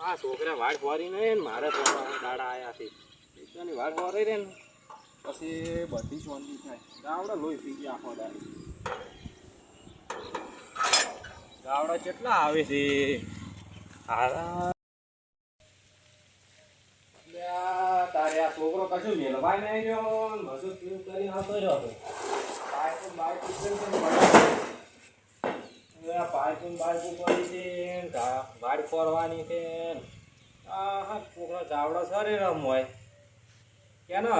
આ છોકરા વાળ ફોરી ને મારે દાડા આયા છે. એકની વાળ ફોરી રે ને. પછી બધી શાંતિ થાય. ગાવડા લોહી પી ગયા આખો દાડો. ગાવડા કેટલા આવે છે? લ્યા, તારે આ છોકરો કશું મેળવા નહીં રહ્યો. મજૂર કરી બાઇપું છે ને બધું. હવે આ પાર્કિંગ બાર્કિંગ પડી છે ગાડી ફરવાની છે. આ હા છોકરો ચાવડો સરે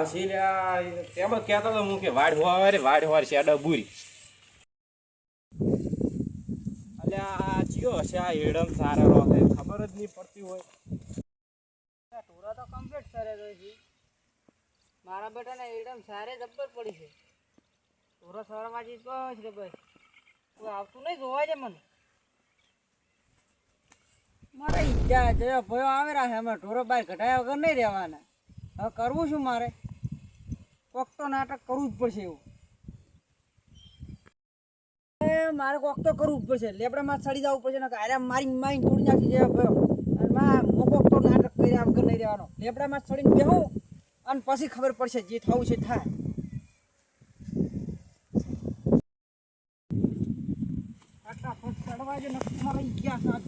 હસી લ્યા તેમાં કહેતો તો હું કે વાડ હોવા રે, વાડ હોવા ચિયો હશે, આ હેડમ સારા રો ખબર જ નહીં પડતી હોય. ટોરા તો કમ્પ્લીટ કરે તો છે. મારા બેટાને એકદમ સારે જબ્બર પડી છે. ટોરા સવારમાં જ બસ રે બસ કોઈ આવતું નહીં, જોવા છે મને. મારે ઈચ્છા છે ભયો આવે રાખે અમે ઢોરો બહાર ઘટાયા વગર નહીં રહેવાના. હવે કરવું શું મારે? કોક તો નાટક કરવું જ પડશે એવું. મારે કોક તો કરવું જ પડશે. લેબડામાં ચડી જવું પડશે ને મારી મારી તોડી નાખી છે ભયો. અને માં હું તો નાટક કર્યા વગર નહીં રહેવાનો. લેબડામાં ચડીને બેહું, અને પછી ખબર પડશે જે થવું છે થાય. ચડવા જો નક્કી મારે ગયા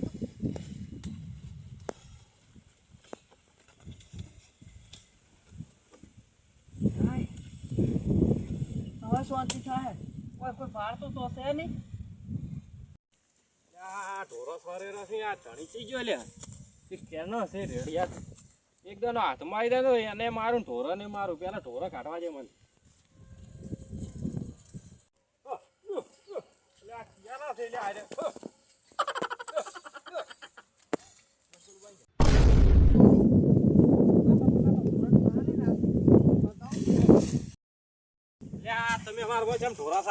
હાય. હવે શાંતિ થાય કોઈ કોઈ ભાડતો તો છે નહીં ઢોરો સરે નથી આ ધણી ચી ગયો લે એ કેનો છે રેડિયા એકદમ હાથમાં આવી દે તો એને મારું ઢોરો ને મારું પેલા ઢોરા કાઢવા જાય મને લે તમે મારા વચ્ચે આમ ઢોરા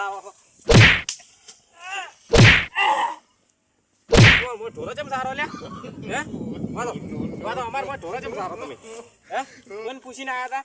કોણ મોય ચમ સારો લે હે વાતો અમાર મોય ઢોરો ચમ સારો તમે. હે? મને પૂછીને આયા હતા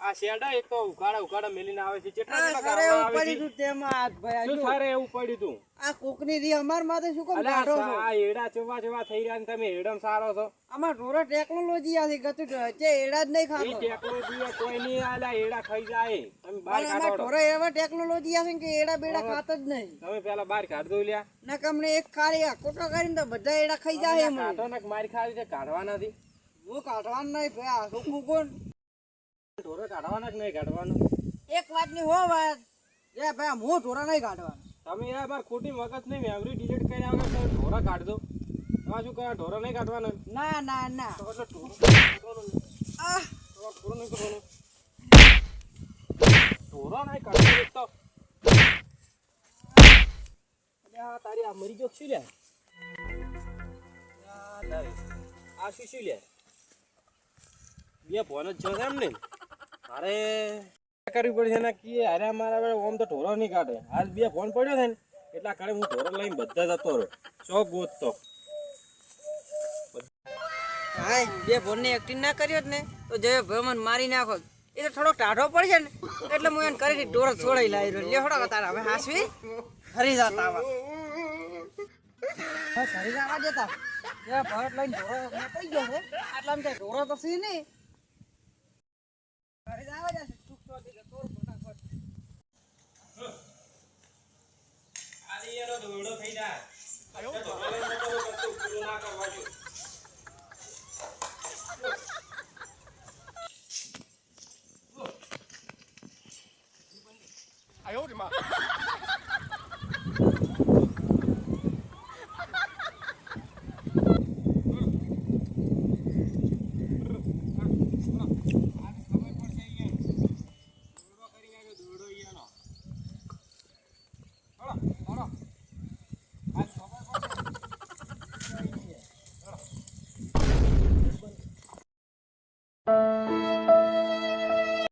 આ શેડા એક તો ઉકાળા ઉકાળા મેલીને આવે છે. કેટલા આ સરે એવું તું તેમાં હાથ ભાઈ શું સારે એવું પડ્યું તું? આ કોકની રી અમાર માથે શું કામ કાઢો છો? આ એડા ચોવા ચોવા થઈ રહ્યા ને તમે એડમ સારો છો. અમાર ઢોરો ટેકનોલોજી આથી ગતું છે એડા જ નહીં ખાતો. ટેકનોલોજી કોઈ નહીં આલા એડા ખાઈ જાય. તમે બહાર કાઢો ઢોરો એવા ટેકનોલોજી આ છે કે એડા બેડા ખાતા જ નહીં. તમે પેલા બહાર કાઢ દો લ્યા. ના કમને એક ખાલી આ કોટો કરીને તો બધા એડા ખાઈ જાય કાઢો ને મારી ખાવી છે કાઢવા નથી. હું કાઢવાનું નહીં ભાઈ આ શું કોણ? ઢોરો કાઢવાના કે નહીં કાઢવાનું? એક વાતની હો વાત. જે ભાઈ હું ઢોરા નહીં કાઢવાનું. તમે યાર માર ખોટી મગજ નહીં મેમરી ડિલીટ તમે ઢોરા કાઢ દો તમારે શું કરવા ઢોરા નહીં કાઢવાના? ના ના ના. ઢોરો નહીં. કરવાનો ઢોરો નહીં કાઢવાનો તારી આ મરી ગયો શું લે? આ શું શું લે? બે ફોન જ છે એમ ને? મારે કરવી પડશે ને કે અરે મારા બેટા ઓમ તો ઢોરો નહીં કાઢે. આજ બે ફોન પડ્યો છે ને, એટલા કાળે હું ઢોરો લઈને બધા જતો રહ્યો. ચોક ગોતતો હા બે ફોનની એક્ટિંગ ના કર્યો જ ને, તો જે ભાઈ મારી નાખો. એ તો થોડોક ટાઢો પડશે ને, એટલે હું એને કરી ઢોરો છોડાઈ લાવી રહ્યો. લે તારા, હવે હાસવી હરી જતા આવા. હરી જવા જે ભરત લઈને ઢોરો નીકળી ગયો છે. આટલા ઢોરો તો સી નહીં. હરી જવા જશે ચૂક તો દીધે તોર ફટાફટ